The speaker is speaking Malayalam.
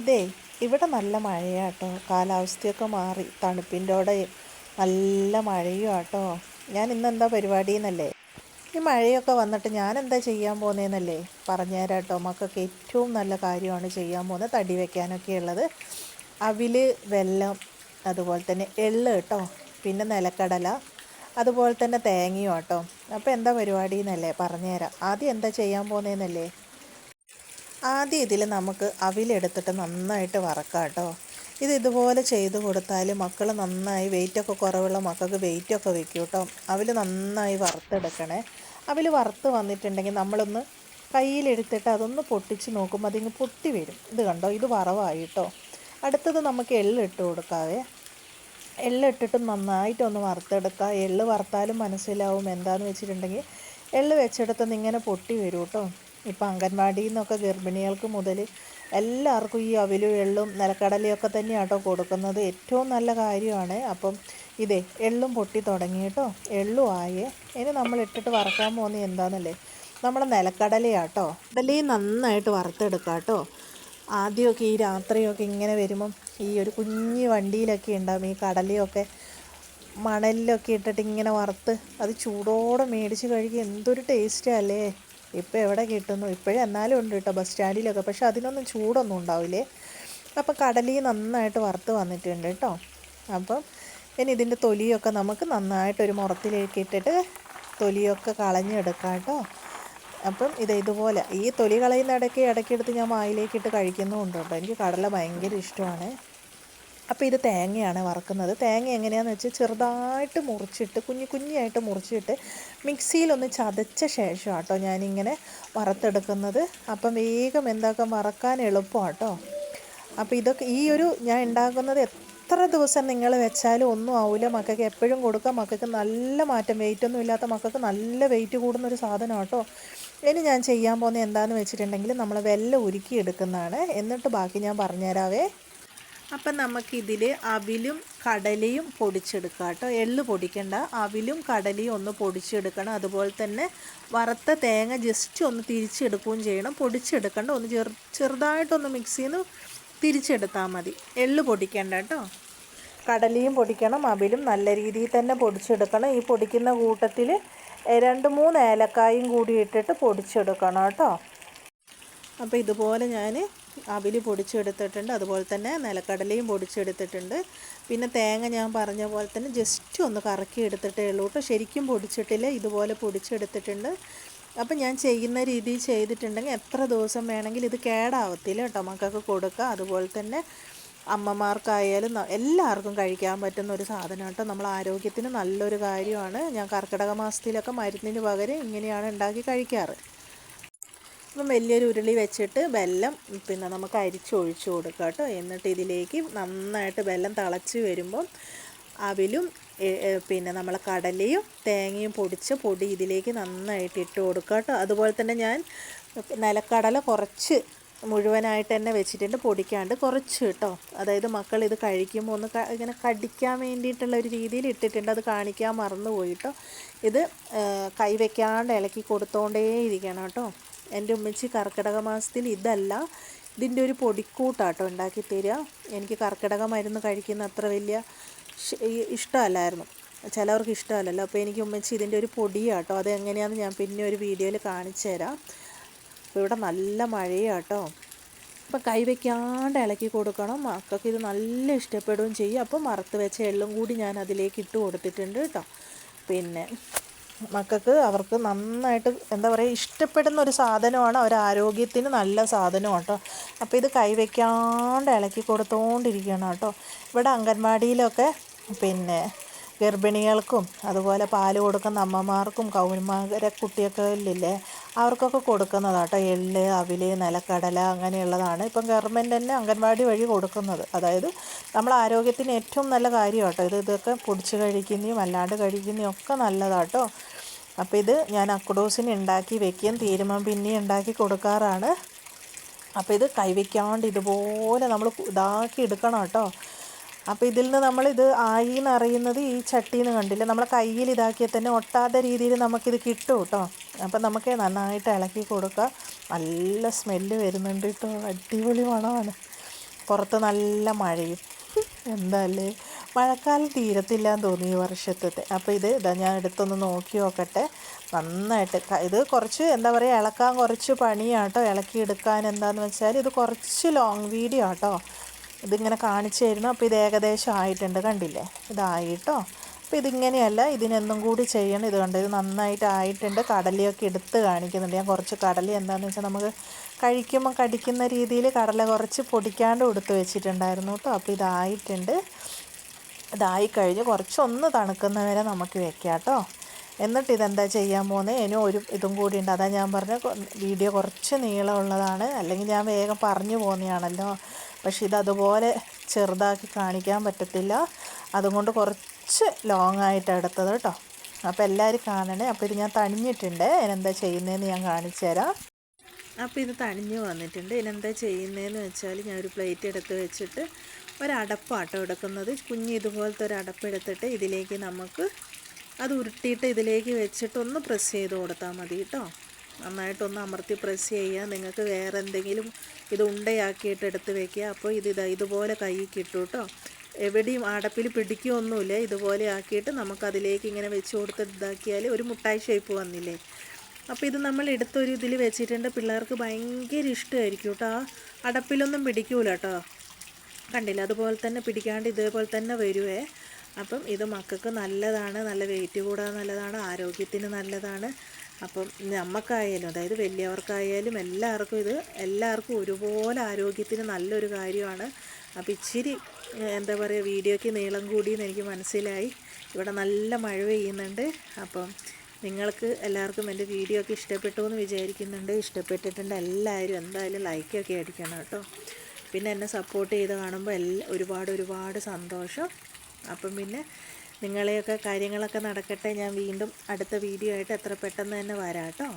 അതെ ഇവിടെ നല്ല മഴയാട്ടോ. കാലാവസ്ഥയൊക്കെ മാറി. തണുപ്പിന്റോടെ നല്ല മഴയും ആട്ടോ ഞാൻ ഇന്ന് എന്താ പരിപാടി എന്നല്ലേ ഈ മഴയൊക്കെ വന്നിട്ട് ഞാൻ എന്താ ചെയ്യാൻ പോകുന്നതെന്നല്ലേ പറഞ്ഞുതരാട്ടോ മക്കൾക്ക് ഏറ്റവും നല്ല കാര്യമാണ് ചെയ്യാൻ പോകുന്നത് തടി വയ്ക്കാനൊക്കെ ഉള്ളത്. അവിൽ വെല്ലം അതുപോലെ തന്നെ എള്ള് കേട്ടോ. പിന്നെ നിലക്കടല അതുപോലെ തന്നെ തേങ്ങയും കേട്ടോ അപ്പോൾ എന്താ പരിപാടി എന്നല്ലേ പറഞ്ഞുതരാം ആദ്യം എന്താ ചെയ്യാൻ പോകുന്നതെന്നല്ലേ ആദ്യം ഇതിൽ നമുക്ക് അവിലെടുത്തിട്ട് നന്നായിട്ട് വറക്കാം കേട്ടോ. ഇത് ഇതുപോലെ ചെയ്ത് കൊടുത്താൽ മക്കൾ നന്നായി വെയിറ്റൊക്കെ കുറവുള്ള മക്കൾക്ക് വെയിറ്റൊക്കെ വെക്കും കേട്ടോ. അവിൽ നന്നായി വറുത്തെടുക്കണേ. അവിൽ വറുത്ത് വന്നിട്ടുണ്ടെങ്കിൽ നമ്മളൊന്ന് കയ്യിലെടുത്തിട്ട് അതൊന്ന് പൊട്ടിച്ച് നോക്കുമ്പോൾ അതിങ്ങ് പൊട്ടി വരും. ഇത് കണ്ടോ? ഇത് വറവായി കേട്ടോ. അടുത്തത് നമുക്ക് എള്ളിട്ട് കൊടുക്കാവേ. എള്ളിട്ടിട്ട് നന്നായിട്ടൊന്ന് വറുത്തെടുക്കുക എള്ള് വറുത്താലും മനസ്സിലാവും എന്താണെന്ന് വെച്ചിട്ടുണ്ടെങ്കിൽ എള്ള് വെച്ചെടുത്തുനിന്ന് ഇങ്ങനെ പൊട്ടി വരും കേട്ടോ. ഇപ്പം അംഗൻവാടിയിൽ നിന്നൊക്കെ ഗർഭിണികൾക്ക് മുതൽ എല്ലാവർക്കും ഈ അവിലും എള്ളും നിലക്കടലയൊക്കെ തന്നെയാണ് കേട്ടോ കൊടുക്കുന്നത്. ഏറ്റവും നല്ല കാര്യമാണ്. അപ്പം ഇതേ എള്ളും പൊട്ടി തുടങ്ങി കേട്ടോ. എള്ളും ആയേ. ഇനി നമ്മൾ ഇട്ടിട്ട് വറക്കാൻ പോകുന്നത് എന്താണെന്നല്ലേ നമ്മുടെ നിലക്കടലയാട്ടോ. കടലയും നന്നായിട്ട് വറുത്തെടുക്കാം കേട്ടോ. ആദ്യമൊക്കെ ഈ രാത്രിയൊക്കെ ഇങ്ങനെ വരുമ്പം ഈ ഒരു കുഞ്ഞു വണ്ടിയിലൊക്കെ ഉണ്ടാവും. ഈ കടലയൊക്കെ മണലിലൊക്കെ ഇട്ടിട്ട് ഇങ്ങനെ വറുത്ത് അത് ചൂടോടെ മേടിച്ച് കഴുകി എന്തൊരു ടേസ്റ്റാ അല്ലേ? ഇപ്പോൾ എവിടെ കിട്ടുന്നു? ഇപ്പോഴും എന്നാലും ഉണ്ട് കേട്ടോ ബസ് സ്റ്റാൻഡിലൊക്കെ പക്ഷെ അതിനൊന്നും ചൂടൊന്നും ഉണ്ടാവില്ലേ? അപ്പോൾ കടലി നന്നായിട്ട് വറുത്ത് വന്നിട്ടുണ്ട് കേട്ടോ. അപ്പം ഇനി ഇതിന്റെ തൊലിയൊക്കെ നമുക്ക് നന്നായിട്ടൊരു മുറത്തിലേക്ക് ഇട്ടിട്ട് തൊലിയൊക്കെ കളഞ്ഞെടുക്കാം കേട്ടോ. അപ്പം ഇത് ഇതുപോലെ. ഈ തൊലി കളയുന്ന ഇടയ്ക്ക് ഇടയ്ക്കെടുത്ത് ഞാൻ വായിലേക്ക് ഇട്ട് കഴിക്കുന്നുമുണ്ട് കേട്ടോ. എനിക്ക് കടല ഭയങ്കര ഇഷ്ടമാണ്. അപ്പോൾ ഇത് തേങ്ങയാണ് വറക്കുന്നത്. തേങ്ങ എങ്ങനെയാണെന്ന് വെച്ചാൽ ചെറുതായിട്ട് മുറിച്ചിട്ട് കുഞ്ഞു കുഞ്ഞായിട്ട് മുറിച്ചിട്ട് മിക്സിയിലൊന്ന് ചതച്ച ശേഷം കേട്ടോ ഞാനിങ്ങനെ വറുത്തെടുക്കുന്നത്. അപ്പം വേഗം എന്താക്കാം? വറക്കാൻ എളുപ്പമാണ് കേട്ടോ അപ്പോൾ ഇതൊക്കെ ഈ ഒരു ഞാൻ ഉണ്ടാക്കുന്നത് എത്ര ദിവസം നിങ്ങൾ വെച്ചാലും ഒന്നും ആവില്ല മക്കൾക്ക് എപ്പോഴും കൊടുക്കാം. മക്കൾക്ക് നല്ല മാറ്റം വെയിറ്റ് ഒന്നും ഇല്ലാത്ത മക്കൾക്ക് നല്ല വെയിറ്റ് കൂടുന്ന ഒരു സാധനം കേട്ടോ ഇനി ഞാൻ ചെയ്യാൻ പോകുന്നത് എന്താണെന്ന് വെച്ചിട്ടുണ്ടെങ്കിൽ നമ്മൾ വെല്ലം ഉരുക്കി എടുക്കുന്നതാണ് എന്നിട്ട് ബാക്കി ഞാൻ പറഞ്ഞുതരാവേ. അപ്പം നമുക്കിതിൽ അവിലും കടലയും പൊടിച്ചെടുക്കാം കേട്ടോ. എള്ള് പൊടിക്കണ്ട. അവിലും കടലയും ഒന്ന് പൊടിച്ചെടുക്കണം. അതുപോലെ തന്നെ വറുത്ത തേങ്ങ ജസ്റ്റ് ഒന്ന് തിരിച്ചെടുക്കുകയും ചെയ്യണം. പൊടിച്ചെടുക്കണ്ട. ഒന്ന് ചെറു ചെറുതായിട്ടൊന്ന് മിക്സ് ചെയ്ത് തിരിച്ചെടുത്താൽ മതി. എള്ള് പൊടിക്കണ്ട കേട്ടോ. കടലയും പൊടിക്കണം. അവിലും നല്ല രീതിയിൽ തന്നെ പൊടിച്ചെടുക്കണം. ഈ പൊടിക്കുന്ന കൂട്ടത്തിൽ രണ്ട് മൂന്ന് ഏലക്കായും കൂടി ഇട്ടിട്ട് പൊടിച്ചെടുക്കണം കേട്ടോ. അപ്പോൾ ഇതുപോലെ ഞാൻ അവിൽ പൊടിച്ചെടുത്തിട്ടുണ്ട്. അതുപോലെ തന്നെ നിലക്കടലയും പൊടിച്ചെടുത്തിട്ടുണ്ട്. പിന്നെ തേങ്ങ ഞാൻ പറഞ്ഞ പോലെ തന്നെ ജസ്റ്റ് ഒന്ന് കറക്കി എടുത്തിട്ടേ ഉള്ളൂ കേട്ടോ. ശരിക്കും പൊടിച്ചിട്ടില്ല ഇതുപോലെ പൊടിച്ചെടുത്തിട്ടുണ്ട്. അപ്പം ഞാൻ ചെയ്യുന്ന രീതിയിൽ ചെയ്തിട്ടുണ്ടെങ്കിൽ എത്ര ദിവസം വേണമെങ്കിലും ഇത് കേടാവത്തില്ല കേട്ടോ മക്കൾക്ക് കൊടുക്കുക. അതുപോലെ തന്നെ അമ്മമാർക്കായാലും എല്ലാവർക്കും കഴിക്കാൻ പറ്റുന്ന ഒരു സാധനം കേട്ടോ. നമ്മൾ ആരോഗ്യത്തിന് നല്ലൊരു കാര്യമാണ്. ഞാൻ കർക്കിടക മാസത്തിലൊക്കെ മരുന്നിന് പകരം ഇങ്ങനെയാണ് ഉണ്ടാക്കി കഴിക്കാറ്. അപ്പം വലിയൊരു ഉരുളി വെച്ചിട്ട് വെല്ലം പിന്നെ നമുക്ക് അരിച്ചൊഴിച്ച് കൊടുക്കുക കേട്ടോ. എന്നിട്ട് ഇതിലേക്ക് നന്നായിട്ട് വെല്ലം തിളച്ച് വരുമ്പം അവിലും പിന്നെ നമ്മൾ കടലയും തേങ്ങയും പൊടിച്ച് പൊടി ഇതിലേക്ക് നന്നായിട്ട് ഇട്ട് കൊടുക്കുക കേട്ടോ. അതുപോലെ തന്നെ ഞാൻ നിലക്കടല കുറച്ച് മുഴുവനായിട്ട് തന്നെ വെച്ചിട്ടുണ്ട് പൊടിക്കാണ്ട് കുറച്ച് കേട്ടോ. അതായത് മക്കൾ ഇത് കഴിക്കുമ്പോൾ ഒന്ന് ഇങ്ങനെ കടിക്കാൻ വേണ്ടിയിട്ടുള്ള ഒരു രീതിയിൽ ഇട്ടിട്ടുണ്ട്. അത് കാണിക്കാൻ മറന്നുപോയി പോയിട്ടോ ഇത് കൈവയ്ക്കാണ്ട് ഇളക്കി കൊടുത്തോണ്ടേ ഇരിക്കണം കേട്ടോ. എന്റെ ഉമ്മച്ചി കർക്കിടക മാസത്തിൽ ഇതല്ല ഇതിന്റെ ഒരു പൊടിക്കൂട്ടാട്ടോ ഉണ്ടാക്കി തരിക. എനിക്ക് കർക്കിടക മരുന്ന് കഴിക്കുന്ന അത്ര വലിയ ഇഷ്ടമല്ലായിരുന്നു. ചിലവർക്ക് ഇഷ്ടമല്ലല്ലോ. അപ്പോൾ എനിക്ക് ഉമ്മച്ചി ഇതിന്റെ ഒരു പൊടിയാട്ടോ അത് എങ്ങനെയാണെന്ന് ഞാൻ പിന്നെ ഒരു വീഡിയോയിൽ കാണിച്ചു തരാം. അപ്പോൾ ഇവിടെ നല്ല മഴയാട്ടോ. അപ്പോൾ കൈ വയ്ക്കാണ്ട് ഇളക്കി കൊടുക്കണം. മക്കൾക്ക് ഇത് നല്ല ഇഷ്ടപ്പെടുകയും ചെയ്യും. അപ്പോൾ മറത്ത് വെച്ച എള്ളും കൂടി ഞാൻ അതിലേക്ക് ഇട്ട് കൊടുത്തിട്ടുണ്ട് കേട്ടോ. പിന്നെ മക്കൾക്ക് അവർക്ക് നന്നായിട്ട് എന്താ പറയുക ഇഷ്ടപ്പെടുന്ന ഒരു സാധനമാണ്. അവർ ആരോഗ്യത്തിന് നല്ല സാധനമാണ് കേട്ടോ അപ്പോൾ ഇത് കൈവയ്ക്കാണ്ട് ഇളക്കി കൊടുത്തുകൊണ്ടിരിക്കണം കേട്ടോ ഇവിടെ അംഗൻവാടിയിലൊക്കെ പിന്നെ ഗർഭിണികൾക്കും അതുപോലെ പാൽ കൊടുക്കുന്ന അമ്മമാർക്കും കൗമാര കുട്ടിയൊക്കെ ഇല്ലേ അവർക്കൊക്കെ കൊടുക്കുന്നതാണ് കേട്ടോ എള്ള് അവിൽ നിലക്കടല അങ്ങനെയുള്ളതാണ്. ഇപ്പം ഗവൺമെന്റ് തന്നെ അംഗൻവാടി വഴി കൊടുക്കുന്നത്. അതായത് നമ്മൾ ആരോഗ്യത്തിന് ഏറ്റവും നല്ല കാര്യം കേട്ടോ ഇത് ഇതൊക്കെ പൊടിച്ച് കഴിക്കുന്നതും അല്ലാണ്ട് കഴിക്കുന്നതും ഒക്കെ നല്ലതാട്ടോ. അപ്പം അപ്പോൾ ഇത് ഞാൻ അക്കുഡോസിന് ഉണ്ടാക്കി വെക്കുകയും തീരുമാനം പിന്നെ ഉണ്ടാക്കി കൊടുക്കാറാണ്. അപ്പോൾ ഇത് കൈവയ്ക്കാണ്ട് ഇതുപോലെ നമ്മൾ ഇതാക്കി എടുക്കണം കേട്ടോ അപ്പോൾ ഇതിൽ നിന്ന് നമ്മൾ ഇത് ആയി എന്ന് അറിയുന്നത് ഈ ചട്ടിയിൽ നിന്ന് കണ്ടില്ല? നമ്മളെ കയ്യിൽ ഇതാക്കിയാൽ തന്നെ ഒട്ടാത്ത രീതിയിൽ നമുക്കിത് കിട്ടും കേട്ടോ. അപ്പം നമുക്ക് നന്നായിട്ട് ഇളക്കി കൊടുക്കുക നല്ല സ്മെല്ല് വരുന്നുണ്ട് കേട്ടോ. അടിപൊളി മണമാണ്. പുറത്ത് നല്ല മഴയും. എന്താല്ലേ? മഴക്കാലം തീരത്തില്ല എന്ന് തോന്നി ഈ വർഷത്തെ അപ്പോൾ ഇത് ഇതാ ഞാൻ എടുത്തൊന്ന് നോക്കി നോക്കട്ടെ. നന്നായിട്ട് ഇത് കുറച്ച് എന്താ പറയുക ഇളക്കാൻ കുറച്ച് പണിയാട്ടോ ഇളക്കി എടുക്കാൻ എന്താണെന്ന് വെച്ചാൽ ഇത് കുറച്ച് ലോങ് വീഡിയോ ആട്ടോ. ഇതിങ്ങനെ കാണിച്ചു തരുന്നു. അപ്പോൾ ഇത് ഏകദേശം ആയിട്ടുണ്ട് കണ്ടില്ലേ? ഇതായിട്ടോ അപ്പോൾ ഇതിങ്ങനെയല്ല ഇതിനെന്നും കൂടി ചെയ്യണം. ഇത് കണ്ട് ഇത് നന്നായിട്ട് ആയിട്ടുണ്ട് കടലയൊക്കെ എടുത്ത് കാണിക്കുന്നുണ്ട്. ഞാൻ കുറച്ച് കടല എന്താണെന്ന് വെച്ചാൽ നമുക്ക് കഴിക്കുമ്പോൾ കടിക്കുന്ന രീതിയിൽ കടല കുറച്ച് പൊടിക്കാണ്ട് കൊടുത്ത് വെച്ചിട്ടുണ്ടായിരുന്നു കേട്ടോ. അപ്പോൾ ഇതായിട്ടുണ്ട്. ഇതായി കഴിഞ്ഞ് കുറച്ചൊന്ന് തണുക്കുന്ന വരെ നമുക്ക് വെക്കാം കേട്ടോ. എന്നിട്ട് ഇതെന്താ ചെയ്യാൻ പോകുന്നത് ഇനി ഒരു ഇതും കൂടി ഉണ്ട്. അതാ ഞാൻ പറഞ്ഞ വീഡിയോ കുറച്ച് നീളമുള്ളതാണ് അല്ലെങ്കിൽ ഞാൻ വേഗം പറഞ്ഞു പോകുന്നതാണല്ലോ. പക്ഷെ ഇതതുപോലെ ചെറുതാക്കി കാണിക്കാൻ പറ്റത്തില്ല. അതുകൊണ്ട് കുറച്ച് ലോങ് ആയിട്ട് എടുത്തത് കേട്ടോ അപ്പോൾ എല്ലാവരും കാണണേ. അപ്പോൾ ഇത് ഞാൻ തണിഞ്ഞിട്ടുണ്ട്. ഇതിനെന്താ ചെയ്യുന്നതെന്ന് ഞാൻ കാണിച്ചു തരാം. അപ്പോൾ ഇത് തണിഞ്ഞ് വന്നിട്ടുണ്ട്. ഇതിനെന്താ ചെയ്യുന്നതെന്ന് വെച്ചാൽ ഞാൻ ഒരു പ്ലേറ്റ് എടുത്ത് വെച്ചിട്ട് ഒരടപ്പാട്ടോ എടുക്കുന്നത്. കുഞ്ഞ് ഇതുപോലത്തെ ഒരു അടപ്പ് എടുത്തിട്ട് ഇതിലേക്ക് നമുക്ക് അത് ഉരുട്ടിയിട്ട് ഇതിലേക്ക് വെച്ചിട്ട് ഒന്ന് പ്രസ് ചെയ്ത് കൊടുത്താൽ മതി കേട്ടോ നന്നായിട്ടൊന്ന് അമർത്തി പ്രസ് ചെയ്യുക. നിങ്ങൾക്ക് വേറെ എന്തെങ്കിലും ഇത് ഉണ്ടയാക്കിയിട്ട് എടുത്ത് വെക്കുക. അപ്പോൾ ഇതാ ഇതുപോലെ കൈ കിട്ടും കേട്ടോ എവിടെയും അടപ്പിൽ പിടിക്കുകയൊന്നുമില്ല. ഇതുപോലെ ആക്കിയിട്ട് നമുക്കതിലേക്ക് ഇങ്ങനെ വെച്ച് കൊടുത്ത് ഇതാക്കിയാൽ ഒരു മുട്ടായി ഷേപ്പ് വന്നില്ലേ? അപ്പോൾ ഇത് നമ്മൾ എടുത്തൊരു ഇതിൽ വെച്ചിട്ടുണ്ട്. പിള്ളേർക്ക് ഭയങ്കര ഇഷ്ടമായിരിക്കും കേട്ടോ അടപ്പിലൊന്നും പിടിക്കൂല കേട്ടോ കണ്ടില്ല? അതുപോലെ തന്നെ പിടിക്കാണ്ട് ഇതേപോലെ തന്നെ വരുവേ. അപ്പം ഇത് മക്കൾക്ക് നല്ലതാണ്. നല്ല വെയിറ്റ് കൂടാൻ നല്ലതാണ്. ആരോഗ്യത്തിന് നല്ലതാണ്. അപ്പം നമുക്കായാലും അതായത് വലിയവർക്കായാലും എല്ലാവർക്കും ഇത് എല്ലാവർക്കും ഒരുപോലെ ആരോഗ്യത്തിന് നല്ലൊരു കാര്യമാണ്. അപ്പം ഇച്ചിരി എന്താ പറയുക വീഡിയോയ്ക്ക് നീളം കൂടിയെന്ന് എനിക്ക് മനസ്സിലായി. ഇവിടെ നല്ല മഴ പെയ്യുന്നുണ്ട്. അപ്പം നിങ്ങൾക്ക് എല്ലാവർക്കും എന്റെ വീഡിയോ ഒക്കെ ഇഷ്ടപ്പെട്ടു എന്ന് വിചാരിക്കുന്നുണ്ട്. ഇഷ്ടപ്പെട്ടിട്ടുണ്ട് എല്ലാവരും എന്തായാലും ലൈക്കൊക്കെ അടിക്കണം കേട്ടോ. പിന്നെ എന്നെ സപ്പോർട്ട് ചെയ്ത് കാണുമ്പോൾ എല്ലാ ഒരുപാട് ഒരുപാട് സന്തോഷം. അപ്പം പിന്നെ നിങ്ങളെയൊക്കെ കാര്യങ്ങളൊക്കെ നടക്കട്ടെ. ഞാൻ വീണ്ടും അടുത്ത വീഡിയോ ആയിട്ട് എത്ര പെട്ടെന്ന് തന്നെ വരാം കേട്ടോ.